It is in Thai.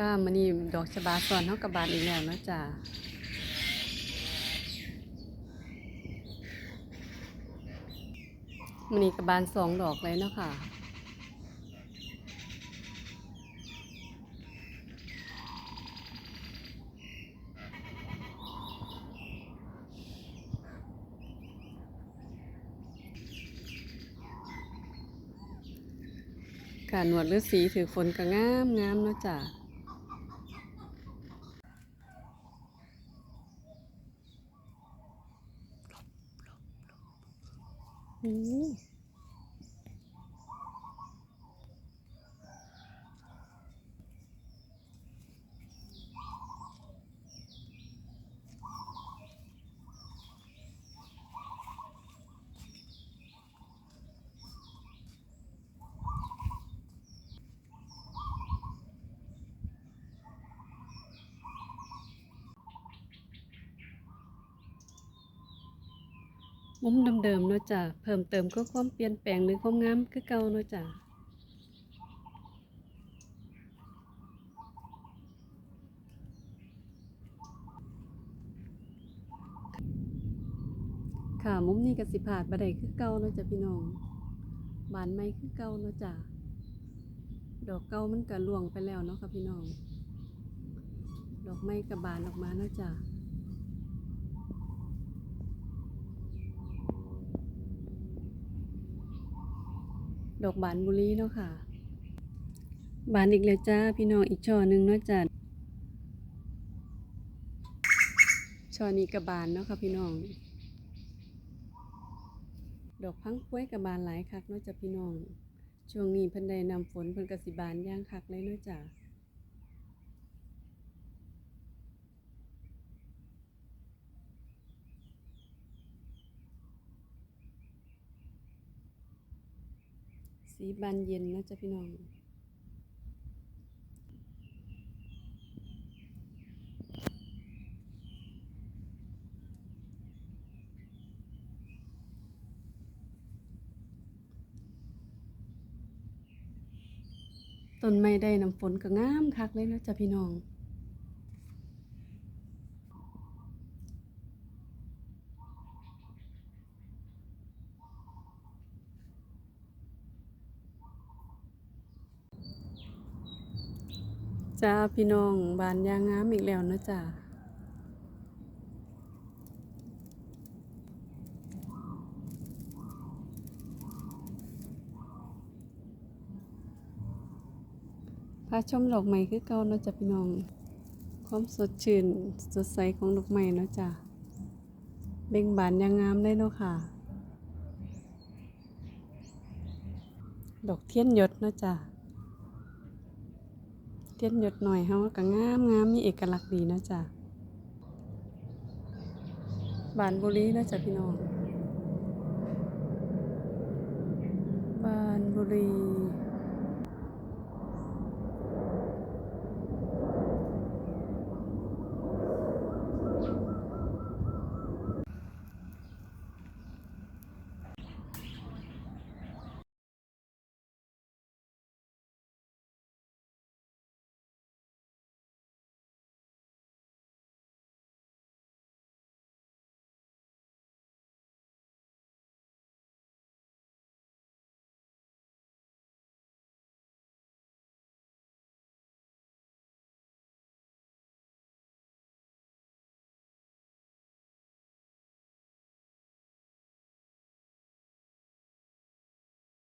ค่ะมันนี่ดอกชะบาสอนเฮากับบานอีกแล้วนะจ้ะมันนี่กับบานสองดอกเลยเนาะค่ะการหนวดฤาษีถือฝนก็งามงามเนาะจ้ะ 咦 มุมเดิมๆเนาะจ้ะเพิ่มเติมก็ความเปลี่ยนแปลงหรือความงามคือเก่าเนาะจ้ะค่ะมุมนี้ก็สิผาดบ่ได้คือเก่าเนาะจ้ะพี่น้องบานไม้คือเก่าเนาะจ้ะดอกเก่ามันก็ล่วงไปแล้วเนาะค่ะพี่น้อง ดอกไม้ก็บานออกมาเนาะจ้ะ ดอกบานบุรีเนาะค่ะ บานอีกแล้วจ้าพี่น้องอีกช่อหนึ่งเนาะจ้าช่อนี้กระบานเนาะค่ะพี่น้อง ดอกพังพ้วยกระบานหลายคักเนาะจ้าพี่น้อง ช่วงนี้เพิ่นได้นำฝนเพิ่นกสิบานย่างคักเลยเนาะจ้า สีบานเย็นนะจ้ะพี่น้องต้นไม้ได้น้ำฝนก็งามคักเลยนะจ้ะพี่น้อง จ้าพี่น้องบานยางงามอีกแล้วนะจ้าพาชมดอกไม้คือเก่าเนาะจ้ะพี่น้อง ความสดชื่นสดใสของดอกไม้เนาะจ้ะเบ่งบานยางงามได้เนาะค่ะ ดอกเทียนหยดเนาะจ้ะ เทียนหยดหน่อยเฮาก็งามงามมีเอกลักษณ์ดีนะจ๊ะบานบุรีนะจ๊ะพี่น้องบานบุรี